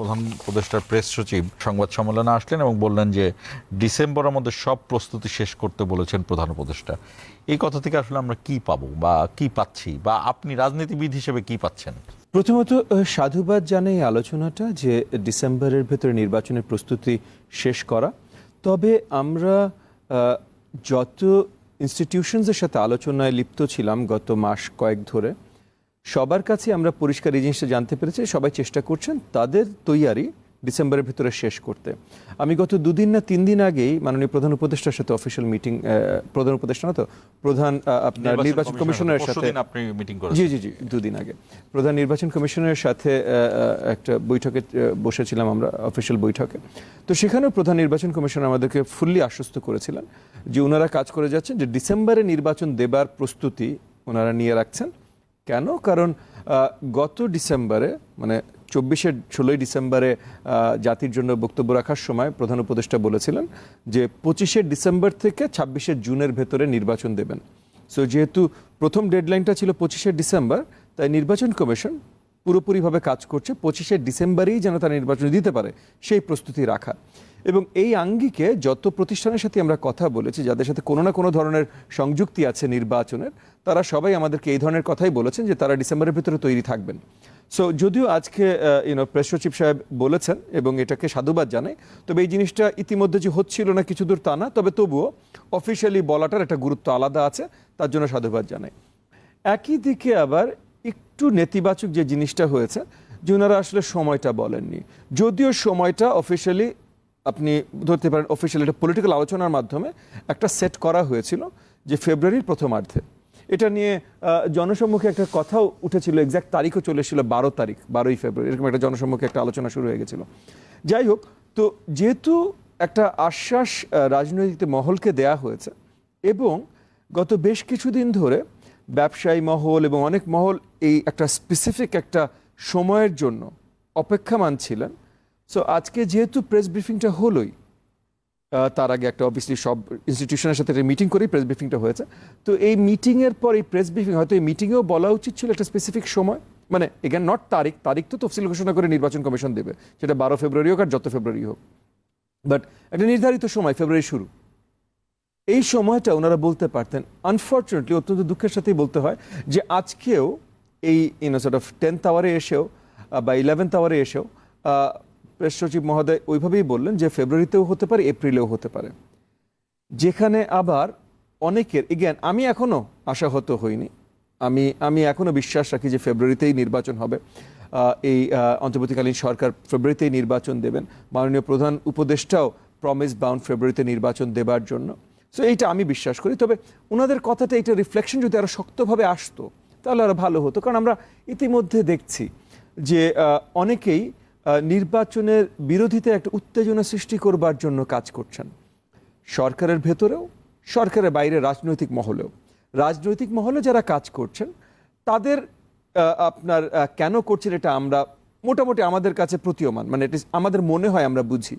প্রধান উপদেষ্টার প্রেস সচিব সংবাদ সম্মেলনে আসলেন এবং বললেন যে ডিসেম্বরের মধ্যে সব প্রস্তুতি শেষ করতে বলেছেন প্রধান উপদেষ্টা। এই কথা থেকে আসলে আমরা কি পাবো বা কি পাচ্ছি বা আপনি রাজনীতিবিদ হিসেবে কি পাচ্ছেন? প্রথমত সাধুবাদ জানাই আলোচনাটা যে ডিসেম্বরের ভেতরে নির্বাচনের প্রস্তুতি শেষ করা। তবে আমরা যত ইনস্টিটিউশনসের সাথে আলোচনায় লিপ্ত ছিলাম গত মাস কয়েক ধরে সবার কাছে আমরা পরিষ্কার এই জিনিসটা জানতে পেরেছি সবাই চেষ্টা করছেন তাদের তৈয়ারি ডিসেম্বরের ভিতরে শেষ করতে। আমি গত দুদিন না তিন দিন আগেই মাননীয় প্রধান উপদেষ্টার সাথে অফিসিয়াল মিটিং প্রধান উপদেষ্টা না তো প্রধান আপনার নির্বাচন কমিশনের সাথে। আপনি মিটিং জি জি জি দুদিন আগে। প্রধান নির্বাচন কমিশনের সাথে একটা বৈঠকে বসেছিলাম আমরা অফিসিয়াল বৈঠকে। তো সেখানেও প্রধান নির্বাচন কমিশন আমাদেরকে ফুললি আশ্বস্ত করেছিলেন যে ওনারা কাজ করে যাচ্ছেন যে ডিসেম্বরে নির্বাচন দেবার প্রস্তুতি ওনারা নিয়ে রাখছেন। কেন? কারণ গত ডিসেম্বরে মানে চব্বিশে ষোলোই ডিসেম্বরে জাতির জন্য বক্তব্য রাখার সময় প্রধান উপদেষ্টা বলেছিলেন যে পঁচিশে ডিসেম্বর থেকে ছাব্বিশে জুনের ভেতরে নির্বাচন দেবেন। সো যেহেতু প্রথম ডেডলাইনটা ছিল পঁচিশে ডিসেম্বর, তাই নির্বাচন কমিশন পুরোপুরিভাবে কাজ করছে পঁচিশে ডিসেম্বরেই যেন তারা নির্বাচন দিতে পারে, সেই প্রস্তুতি রাখা। এবং এই আঙ্গিকে যত প্রতিষ্ঠানের সাথে আমরা কথা বলেছি, যাদের সাথে কোনো না কোনো ধরনের সংযুক্তি আছে নির্বাচনের, তারা সবাই আমাদেরকে এই ধরনের কথাই বলেছেন যে তারা ডিসেম্বরের ভিতরে তৈরি থাকবেন। সো যদিও আজকে ইউনো প্রেস সচিব সাহেব বলেছেন এবং এটাকে সাধুবাদ জানাই, তবে এই জিনিসটা ইতিমধ্যে যে হচ্ছিল না কিছু দূর তা না, তবে তবুও অফিসিয়ালি বলাটার একটা গুরুত্ব আলাদা আছে, তার জন্য সাধুবাদ জানাই। একই দিকে আবার একটু নেতিবাচক যে জিনিসটা হয়েছে, যে ওনারা আসলে সময়টা বলেননি। যদিও সময়টা অফিসিয়ালি আপনি ধরতে পারেন অফিসিয়ালি একটা পলিটিক্যাল আলোচনার মাধ্যমে একটা সেট করা হয়েছিল যে ফেব্রুয়ারির প্রথমার্ধে। এটা নিয়ে জনসম্মুখে একটা কথাও উঠেছিল এক্সাক্ট তারিখও চলে এসেছিল বারো তারিখ, বারোই ফেব্রুয়ারি, এরকম একটা জনসম্মুখে একটা আলোচনা শুরু হয়ে গেছিল। যাই হোক, তো যেহেতু একটা আশ্বাস রাজনৈতিক মহলকে দেয়া হয়েছে এবং গত বেশ কিছুদিন ধরে ব্যবসায়ী মহল এবং অনেক মহল এই একটা স্পেসিফিক একটা সময়ের জন্য অপেক্ষামান ছিলেন সো আজকে যেহেতু প্রেস ব্রিফিংটা হলোই তার আগে একটা অবভিয়াসলি সব ইনস্টিটিউশনের সাথে একটা মিটিং করেই প্রেস ব্রিফিংটা হয়েছে। তো এই মিটিংয়ের পর এই প্রেস ব্রিফিং হয়তো এই মিটিংয়েও বলা উচিত ছিল একটা স্পেসিফিক সময়। মানে এগেন নট তারিখ তারিখ তো তফসিল ঘোষণা করে নির্বাচন কমিশন দেবে। সেটা বারো ফেব্রুয়ারি হোক আর যত ফেব্রুয়ারি হোক। বাট একটা নির্ধারিত সময়, ফেব্রুয়ারি শুরু। এই সময়টা ওনারা বলতে পারতেন আনফর্চুনেটলি অত্যন্ত দুঃখের সাথেই বলতে হয় যে আজকেও এই you know sort of tenth আওয়ারে এসেও বা ইলেভেন্থ আওয়ারে এসেও প্রেস সচিব মহোদয় ওইভাবেই বললেন যে ফেব্রুয়ারিতেও হতে পারে, এপ্রিলেও হতে পারে। যেখানে আবার অনেকের এগেন আমি এখনও আশাহত হইনি। আমি আমি এখনও বিশ্বাস রাখি যে ফেব্রুয়ারিতেই নির্বাচন হবে। এই অন্তর্বর্তীকালীন সরকার ফেব্রুয়ারিতেই নির্বাচন দেবেন। মাননীয় প্রধান উপদেষ্টাও প্রমিস বাউন্ড ফেব্রুয়ারিতে নির্বাচন দেবার জন্য। সো এইটা আমি বিশ্বাস করি। তবে ওনাদের কথাটা এটা রিফ্লেকশন যদি আরও শক্তভাবে আসতো, তাহলে আরও ভালো হতো। কারণ আমরা ইতিমধ্যে দেখছি যে অনেকেই নির্বাচনের বিরোধিতা একটা উত্তেজনা সৃষ্টি করবার জন্য কাজ করছেন। সরকারের ভেতরেও, সরকারের বাইরে রাজনৈতিক মহলেও। রাজনৈতিক মহলে যারা কাজ করছেন, তাদের আপনার কেন করছেন এটা আমরা মোটামুটি আমাদের কাছে প্রতীয়মান। মানে is- আমাদের মনে হয় আমরা বুঝি।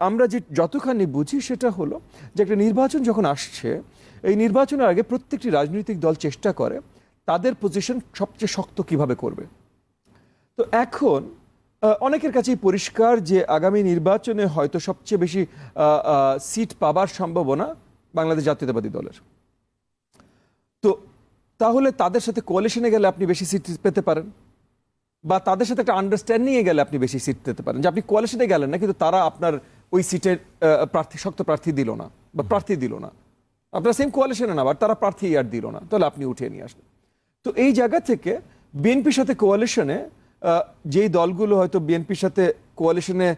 আমরা যে যতখানি বুঝি সেটা হলো যে একটা নির্বাচন যখন আসছে, এই নির্বাচনের আগে প্রত্যেকটি রাজনৈতিক দল চেষ্টা করে তাদের পজিশন সবচেয়ে শক্ত কীভাবে করবে। তো এখন অনেকের কাছেই পরিষ্কার যে আগামী নির্বাচনে হয়তো সবচেয়ে বেশি সিট পাবার সম্ভাবনা বাংলাদেশ জাতীয়তাবাদী দলের। তো তাহলে তাদের সাথে কোয়ালিশনে গেলে আপনি বেশি সিট পেতে পারেন? বা তাদের সাথে একটা আন্ডারস্ট্যান্ডিংয়ে গেলে আপনি বেশি সিট পেতে পারেন? যে আপনি কোয়ালিশনে গেলেন না, কিন্তু তারা আপনার ওই সিটের প্রার্থী, শক্ত প্রার্থী দিল না বা প্রার্থী দিল না। আপনার সেম কোয়ালিশনে না আবার তারা প্রার্থী আর দিল না। তাহলে আপনি উঠিয়ে নিয়ে আসলেন। তো এই জায়গা থেকে বিএনপির সাথে কোয়ালিশনে যেই দলগুলো হয়তো বিএনপির সাথে কোয়ালিশনে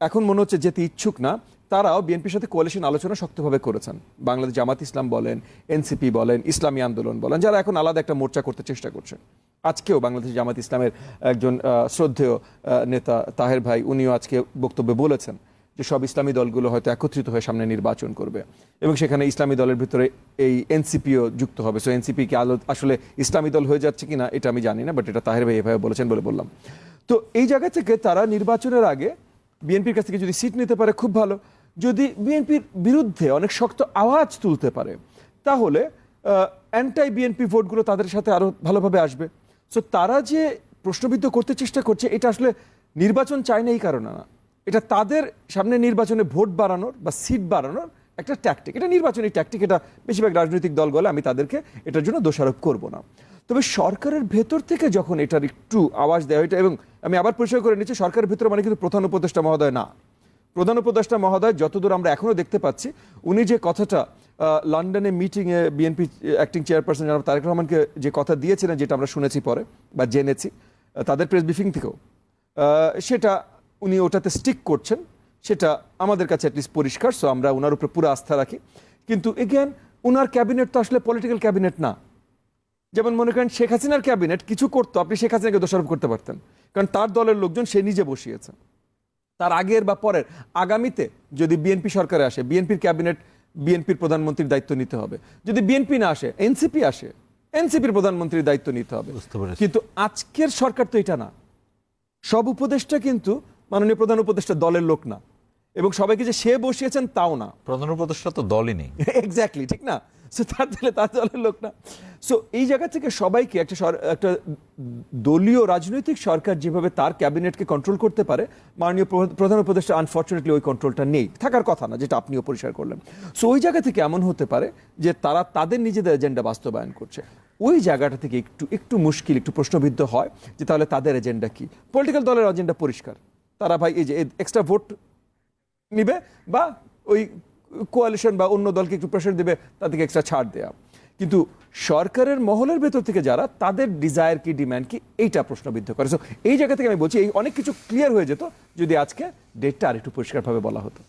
এখন মনে হচ্ছে যেতে ইচ্ছুক না, তারাও বিএনপির সাথে কোয়ালিশন আলোচনা শক্তভাবে করেছেন। বাংলাদেশ জামাত ইসলাম বলেন, এনসিপি বলেন, ইসলামী আন্দোলন বলেন, যারা এখন আলাদা একটা মোর্চা করতে চেষ্টা করছেন। আজকেও বাংলাদেশ জামাত ইসলামের একজন শ্রদ্ধেয় নেতা তাহের ভাই, উনিও আজকে বক্তব্যে বলেছেন যে সব ইসলামী দলগুলো হয়তো একত্রিত হয়ে সামনে নির্বাচন করবে। এবং সেখানে ইসলামী দলের ভিতরে এই এনসিপিও যুক্ত হবে। সো এনসিপি কি আলো আসলে ইসলামী দল হয়ে যাচ্ছে কিনা, এটা আমি জানি না বাট এটা তাহের ভাই এভাবে বলেছেন বলে বললাম। তো এই জায়গা থেকে তারা নির্বাচনের আগে বিএনপির কাছ থেকে যদি সিট নিতে পারে, খুব ভালো। যদি বিএনপির বিরুদ্ধে অনেক শক্ত আওয়াজ তুলতে পারে, তাহলে অ্যান্টাই বিএনপি ভোটগুলো তাদের সাথে আরও ভালোভাবে আসবে। সো তারা যে প্রশ্নবিদ্ধ করতে চেষ্টা করছে, এটা আসলে নির্বাচন চায় না এই কারণে না। এটা তাদের সামনে নির্বাচনে ভোট বাড়ানোর বা সিট বাড়ানোর একটা ট্যাকটিক এটা নির্বাচনী ট্যাকটিক এটা বেশিরভাগ রাজনৈতিক দল বলে, আমি তাদেরকে এটার জন্য দোষারোপ করব না। তবে সরকারের ভেতর থেকে যখন এটার একটু আওয়াজ দেওয়া হয়, এটা এবং আমি আবার পরিচয় করে নিচ্ছি, সরকারের ভেতর মানে কিন্তু প্রধান উপদেষ্টা মহোদয় না। প্রধান উপদেষ্টা মহোদয় যতদূর আমরা এখনও দেখতে পাচ্ছি, উনি যে কথাটা লন্ডনে মিটিংয়ে বিএনপি অ্যাক্টিং চেয়ারপারসন জনাব তারেক রহমানকে যে কথা দিয়েছিলেন, যেটা আমরা শুনেছি পরে বা জেনেছি তাদের প্রেস ব্রিফিং থেকেও সেটা উনি ওটাতে স্টিক করছেন সেটা আমাদের কাছে অ্যাটলিস্ট পরিষ্কার সো আমরা ওনার উপরে পুরো আস্থা রাখি। কিন্তু এগেন ওনার ক্যাবিনেট তো আসলে পলিটিক্যাল ক্যাবিনেট না। যেমন মনে করেন শেখ হাসিনার ক্যাবিনেট কিছু করতো আপনি শেখ হাসিনাকে দোষারোপ করতে পারতেন। কারণ তার দলের লোকজন সে নিজে বসিয়েছে। তার আগের বা পরের আগামীতে যদি বিএনপি সরকারে আসে বিএনপির ক্যাবিনেট বিএনপির প্রধানমন্ত্রীর দায়িত্ব নিতে হবে। যদি বিএনপি না আসে এনসিপি আসে এনসিপির প্রধানমন্ত্রীর দায়িত্ব নিতে হবে। কিন্তু আজকের সরকার তো এটা না। সব উপদেষ্টা কিন্তু মাননীয় প্রধান উপদেষ্টা দলের লোক না। এবং সবাইকে যে সে বসিয়েছেন তাও না। প্রধান উপদেষ্টা তো দলই নেই। এক্স্যাক্টলি ঠিক না? সো তার দলে তার দলের লোক না। সো এই জায়গা থেকে সবাইকে একটা একটা দলীয় রাজনৈতিক সরকার যেভাবে তার ক্যাবিনেটকে কন্ট্রোল করতে পারে মাননীয় প্রধা- প্রধান উপদেষ্টা আনফর্চুনেটলি ওই কন্ট্রোলটা নেই। থাকার কথা না যেটা আপনিও পরিষ্কার করলেন। সো ওই জায়গা থেকে এমন হতে পারে যে তারা তাদের নিজেদের এজেন্ডা বাস্তবায়ন করছে। ওই জায়গাটা থেকে একটু একটু মুশকিল একটু প্রশ্নবিদ্ধ হয় যে তাহলে তাদের এজেন্ডা কি? পলিটিক্যাল দলের এজেন্ডা পরিষ্কার। তারা ভাই এই যে এক্সট্রা ভোট নিবে বা ওই কোয়ালিশন বা অন্য দলকে একটু প্রেশার দেবে, তাদেরকে এক্সট্রা ছাড় দেয়া। কিন্তু সরকারের মহলের ভেতর থেকে যারা, তাদের ডিজায়ার কি ডিম্যান্ড কি, এইটা প্রশ্নবিদ্ধ করে। সো এই জায়গা থেকে আমি বলছি, এই অনেক কিছু ক্লিয়ার হয়ে যেত যদি আজকে ডেটটা আর একটু পরিষ্কারভাবে বলা হতো।